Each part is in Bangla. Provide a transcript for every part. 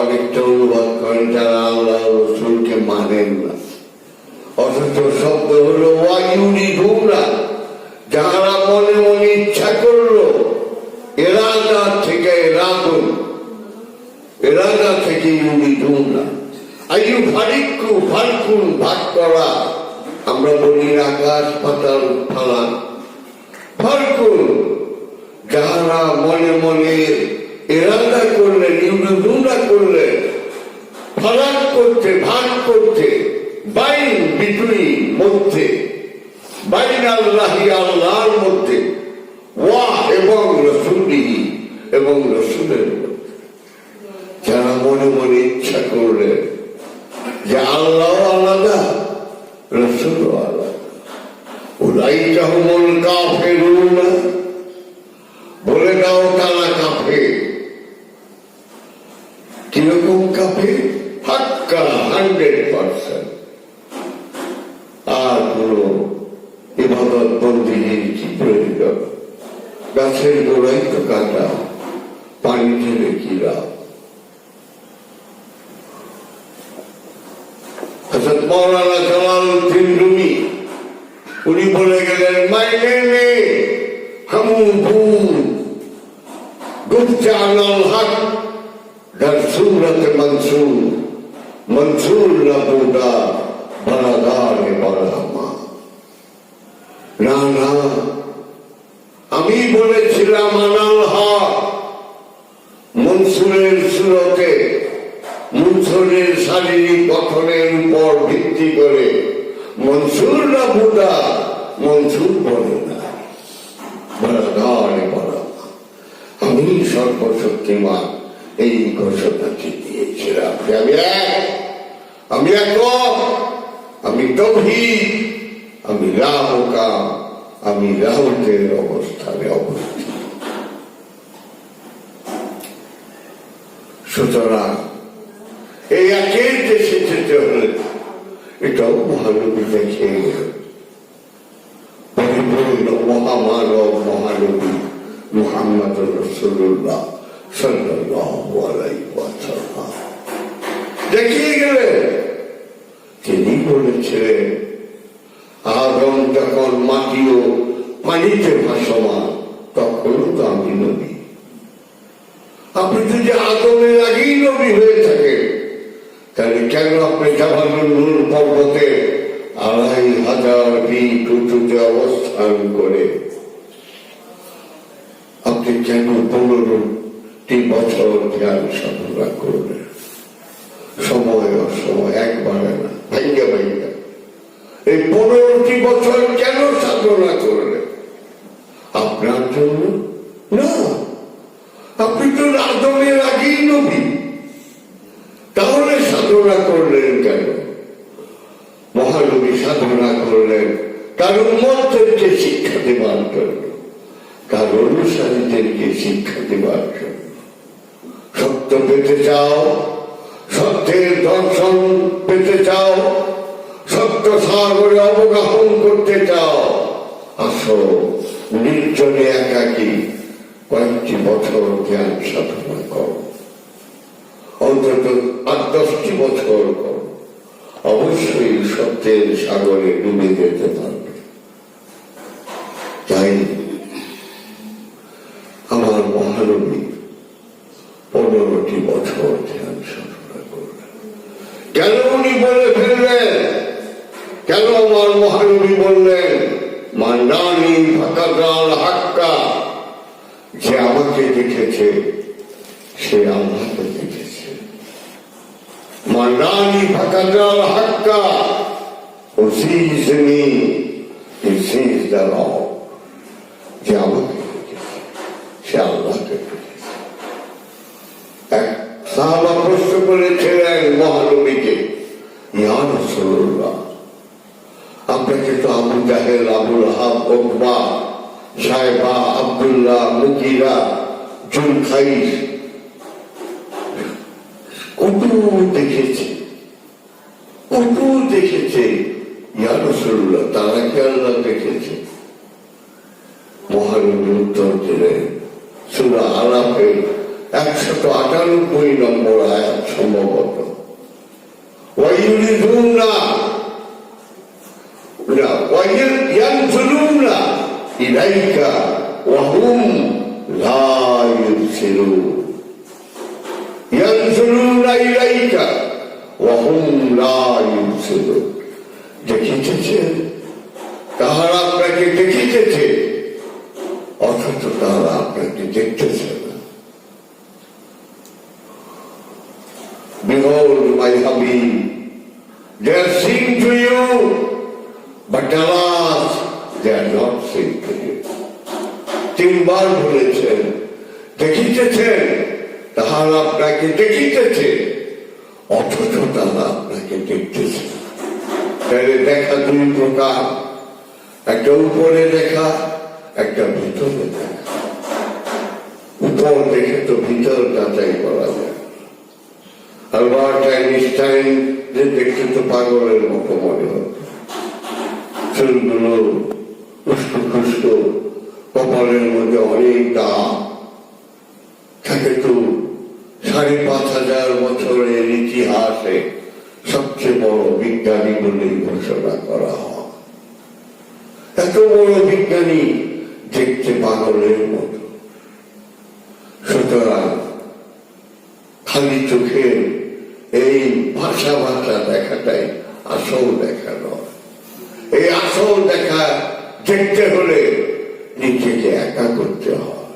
অনেকটা অনুবাদ করেন যারা আল্লাহ রসুলকে মানেন না অথচ শব্দ হলো ওয়ায়ুরি ডুমরা যাহারা মনে মনে ইচ্ছা করল এরাদা থেকে এরাগুন এরাদা থেকে ইউরি ডুমরা আয়ু ভারিকু ভারকুন ভাগ করা আমরা বলি আকাশ পাতাল ফালা ফারকুন যাহারা মনে মনে এরাদা করলেন ইউরিডুমরা করলেন ফারাক করতে, ভাগ করতে, বাইন বিটুইন মধ্যে, বাইন আল্লাহি আল্লাহর মধ্যে, ওয়া এবং রসুলি এবং রসুলের যারা মনে মনে ইচ্ছা করলেন যে আল্লাহ আলাদা রসুল আলাদা। ওরাই রহমুল কাফেরুন। टुकड़ा टूटा e আমি বলেছিলাম আনাল হক মনসুরের সুরতে, মনসুরের সর্বশক্তিমান এই ঘোষণাটি দিয়েছিলাম। আমি এক আমি এক আমি তৌহিদ, আমি রাহকা, আমি রাহুতের অবস্থানে অবস্থিত। সুতরাং এই একের দেশে যেতে হলে এটাও মহানবী দেখে। পরিপূর্ণ মহামানব মহানবী মুহাম্মদ রসুল্লাহ ওয়াসাল্লাম। দেখিয়ে গেলেন তিনি বলেছিলেন আদম যখন মাটি ও পানিতে ভাসমান, তখনও তো আমি নবী। আপনি যদি আদমের আগেই নবী হয়ে থাকেন, তাহলে কেন আপনি জামানুল নূর পর্বতে আড়াই হাজার ফিট উঁচুতে অবস্থান করে? আপনি কেন পনেরোটি বছর ধ্যান সাধনা করলেন সময় অসময় একবারে না। এই পনেরোটি বছর কেন সাধনা করলেন? আপনার জন্য? না। আপনি তো আদমের আগেই নবী। তাহলে সাধনা করলেন কেন? মহানবী সাধনা করলেন তার উন্মতদেরকে শিক্ষা দেবার জন্য তার অনুসারীদেরকে শিক্ষা দেবার জন্য। সত্য পেতে চাও, সত্যের দর্শন পেতে চাও সাগরে অবগাহন করতে চাও? আসো, নির্জনে একাকি কয়েকটি বছর জ্ঞান সাধনা করো। অন্তত আট দশটি বছর করো। অবশ্যই সত্যের সাগরে ডুবে যেতে পারবে তাই আমার মহানবী পনেরোটি বছর ধ্যান সাধনা করলেন কেন উনি বলে ফেললেন কেন আমার মহানবী বললেন মান্ডানি ফাঁকাদাল যে আমাকে দেখেছে, সে আল্লাহকে দেখেছে। মান্ডানি ফাঁকাদাল হাক্কা এক সাহাবা প্রশ্ন করেছিলেন মহানবীকে, ইয়া রাসূলুল্লাহ অপেক্ষিত Abu Jahl Abu Lahab Uqba, সাহেবা আবদুল্লাহ মুজিরা জুল খাইস কত দেখেছে? কত দেখেছে? ইয়ারসুল্লাহ তারা কি আল্লাহ দেখেছে? মহানবী উত্তর দিলেন সুরা একশত আটানব্বই নম্বর আয়াত সম্ভবত। ওয়াইউরিদুন্না ইয়ানজুরুনা ইলাইকা ওয়া হুম লা ইউবসিরুন ইয়ানজুরুনা ইলাইকা ওয়া হুম লা ইউবসিরুন দেখিতেছেন তাহারা আপনাকে দেখিতেছে অথচ তাহারা আপনাকে দেখতেছে Behold, my Habib, they are seen to you, but alas, they are not seen to you. তিনবার বলেছেন দেখিতেছেন তাহারা আপনাকে দেখিতেছে, অথচ তারা আপনাকে দেখতেছে তাহলে দেখা দুই প্রকার, একটা উপরে দেখা, একটা ভিতরে দেখা। উপর দেখে তো ভিতর যাচাই করা যায়। আলবার্ট আইনস্টাইন যে দেখতে তো পাগলের মতো মনে হতো চুলগুলো উস্কো খুস্কো কপালের মধ্যে অনেক দাম তাকে তো সাড়ে পাঁচ হাজার বছরের ইতিহাসে সবচেয়ে বড় বিজ্ঞানী বলে ঘোষণা করা হয়। এত বড় বিজ্ঞানী দেখতে পাগলের মতো। সুতরাং খালি চোখের এই ভাষা ভাষা দেখাটাই আসল দেখা নয়। এই আসল দেখা দেখতে হলে নিজেকে একা করতে হয়।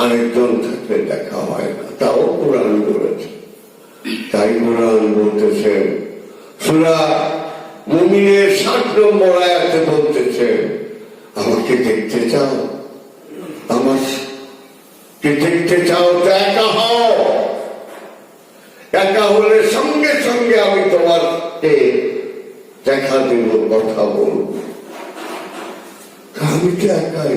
আরেকজন থাকলে দেখা হয় না, তাও কোরআন বলেছে। তাই কোরআন বলতেছেন সুরা মুমিনের ষাট নম্বর আয়াতে বলতেছেন আমাকে দেখতে চাও। আমার কি দেখতে চাও তো একা হও। একা হলে সঙ্গে সঙ্গে আমি তোমাকে দেখা দেব, কথা বলব। আমি তো একাই?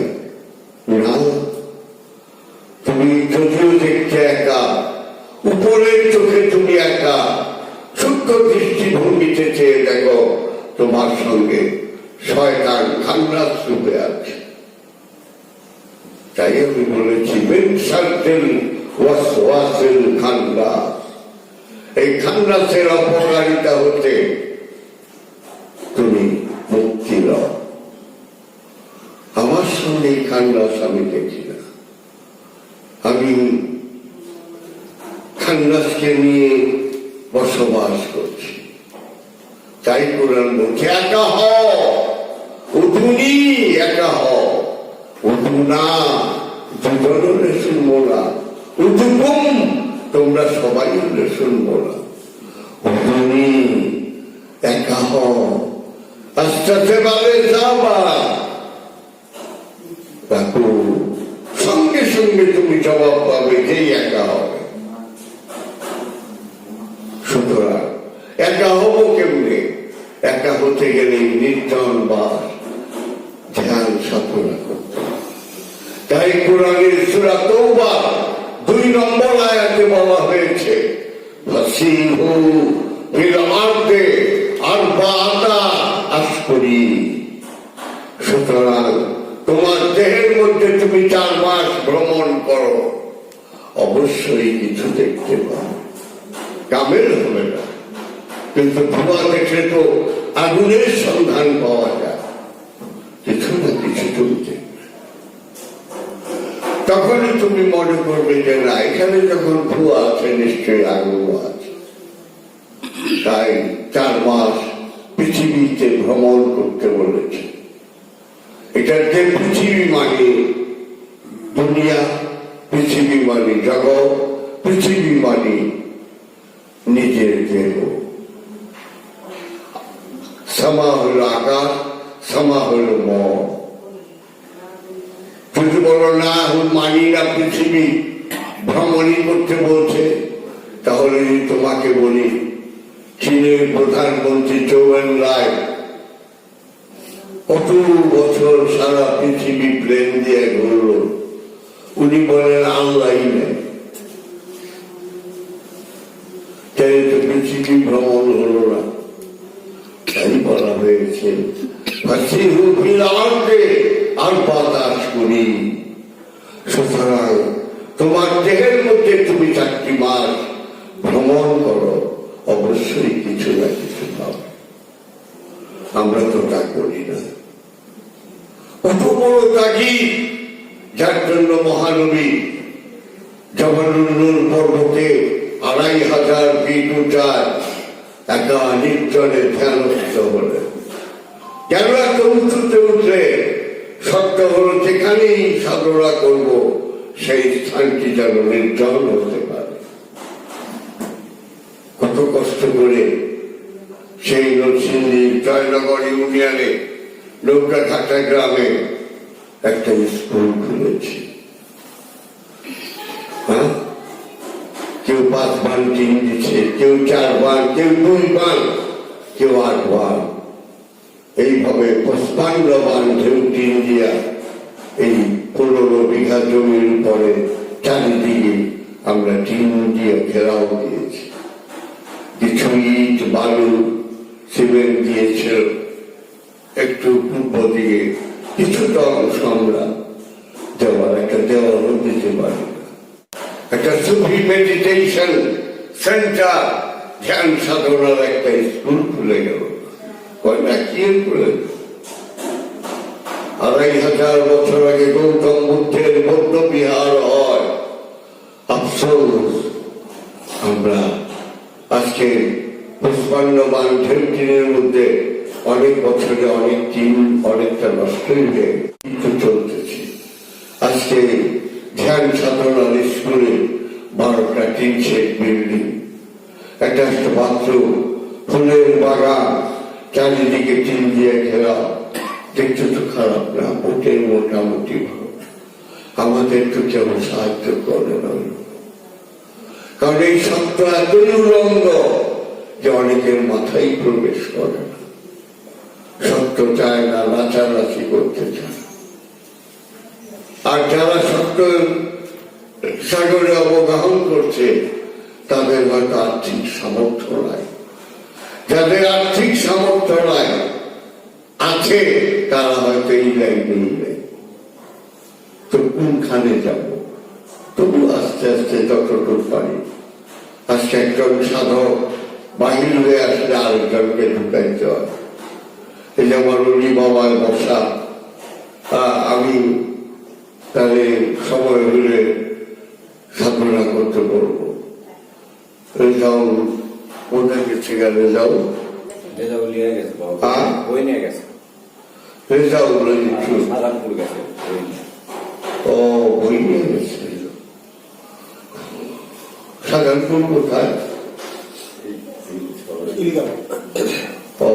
তুমি যদিও দেখতে একা, উপরের চোখে তুমি একা সূক্ষ্ম দৃষ্টিভঙ্গিতে চেয়ে দেখো, তোমার সঙ্গে শয়তান খান্নাস রূপে আছে। তাই আমি বলেছি মিন শাররিল ওয়াসওয়াসিল খান্নাস এই খান্নাসের অপকারিতা হতে সঙ্গে এই খান্নাস আমি খান্নাসকে নিয়ে বসবাস করছি তাই কোরআন বলছে একা হও উঠুনি একা হও উঠু না দুজন হলে শুনব না উঠুকুম তোমরা সবাই হলে শুনব উঠুনি একা হও আস্তে দেখো সঙ্গে সঙ্গে তুমি জবাব পাবে যেই একা হবে। সুতরাং একা হব কেমনে? একা হতে গেলে নির্জন বাস ধ্যান সাধনা করতে তাই কোরআনের সুরা তৌবা দুই নম্বর আয়াতে বলা হয়েছে, ফাসিহু ফিল আরদে আরবাআতা আশহুরি সুতরাং তোমার দেহের মধ্যে তুমি চার মাস ভ্রমণ করো। অবশ্যই কিছু দেখতে পাও। কামের হবে না, কিন্তু ধোঁয়া দেখলে তো আগুনের সন্ধান পাওয়া যায়। কিছু না কিছু তুমি তখনই তুমি মনে করবে যে না, এখানে যখন ধোঁয়া আছে, নিশ্চয়ই আগুন আছে। তাই চার মাস পৃথিবীতে ভ্রমণ করতে বলেছে। এটা যে পৃথিবী মানে দুনিয়া, পৃথিবী মানে জগৎ পৃথিবী মানে নিজের দেহ সমা হলো আকাশ, সমা হলো মন। যদি বলো না মানি না পৃথিবী, ভ্রমণই করতে বলছে, তাহলে যদি তোমাকে বলি, চীনের প্রধানমন্ত্রী চৌবেন রায় কত বছর সারা পৃথিবী প্লেন দিয়ে ঘুরল। উনি বলেন আল্লাহ নেই। তো পৃথিবী ভ্রমণ না। তাই বলা হয়েছে আর বাতাস করি। সুতরাং তোমার দেহের মধ্যে তুমি চারটি মাস ভ্রমণ করো অবশ্য না কিছু পাবে। আমরা তো তা করি না। কত বড় ত্যাগী যার জন্য মহানবী জবানুর পর্বতে আড়াই হাজার ফিট উঁচায় একা নির্জনে ধ্যানস্থ হলেন। কেন এত উঁচুতে উঠলে সত্য হলো, যেখানেই সাধনা করব, সেই স্থানটি যেন নির্জন হতে পারে। কত কষ্ট করে সেই নরসিংদী জয়নগর ইউনিয়নে নৌকাঘাটা গ্রামে একটা স্কুল খুলেছে। কেউ পাঁচ বান টিন দিচ্ছে, কেউ চার বান কেউ দুই বান কেউ আট বান এইভাবে পঁচপান্ন বান ঢেউ দিয়া এই পনেরো বিঘা জমির উপরে চারিদিকে আমরা টিন দিয়ে ঘেরাও দিয়েছি। কিছু ইট বালু, সিমেন্ট দিয়েছিল, একটু পূর্ব দিকে কিছুটা অংশ আমরা দেওয়ার একটা দেওয়ালও দিতে পারি একটা সুফি মেডিটেশন সেন্টার ধ্যান সাধনার একটা স্কুল খুলে গেল। কয় না কি খুলে? আড়াই হাজার বছর আগে গৌতম বুদ্ধের বৌদ্ধ বিহার হয়। আফসোস, আমরা আজকে পুষ্পান্ন মান ঢেউটিনের মধ্যে অনেক বছরে অনেক দিন অনেকটা নষ্ট হয়ে কিন্তু চলতেছে। আজকে ধ্যান সাধনার স্কুলে বারোটা টিন শেড বিল্ডিং। একটা একটা বাথরুম, ফুলের বাগান, চারিদিকে টিন দিয়ে ঘেরা। দেখতে তো খারাপ না মোটের মোটামুটি ভালো। আমাদের তো কেউ সাহায্য করে না। কারণ এই সত্য এতই উলঙ্গ যে অনেকের মাথায় প্রবেশ করে না। সত্য চায় না নাচানাচি করতে চায়? আর যারা সত্য সাগরে অবগাহন করছে, তাদের হয়তো আর্থিক সামর্থ্য নাই। যাদের আর্থিক সামর্থ্য নাই, আছে, তারা হয়তো এই লাইনে তো কোনখানে যাব? তবু আস্তে আস্তে যতটুকু পারি। আজকে একজন সাধক বাহির হয়ে আসলে আরেকজনকে ঢুকাইতে হয়। এই যে আমার অলি বাবার বসা আহ, আমি তাহলে সময় হলে সাধনা করতে পারব রেজাউল নিয়ে গেছে বাবা। হ্যাঁ? গেছে। ও বই নিয়ে গেছে? সাধারণপুর কোথায়? ও।